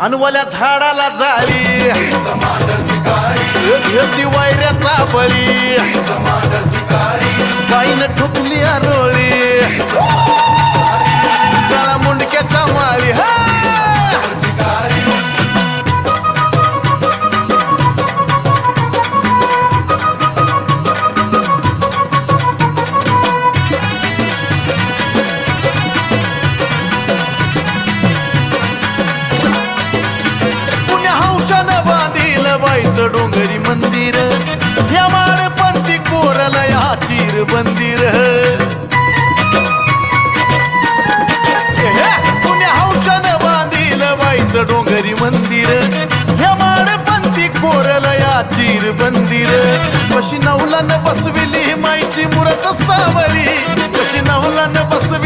अनवल्या झाडाला जाळी. घेतली वायऱ्याचा बळी. बाईनं ठोकली आरोळी. बांधील डोंगरी मंदिर. या माळपंथी कोरल या चिर मंदिर पुण्या हौशानं बांधील बाईचं डोंगरी मंदिर. ह्या माळपंथी कोरल या चिर मंदिर कशी नवलानं बसविली माईची मुरत सावली. कशी नवलानं बसविली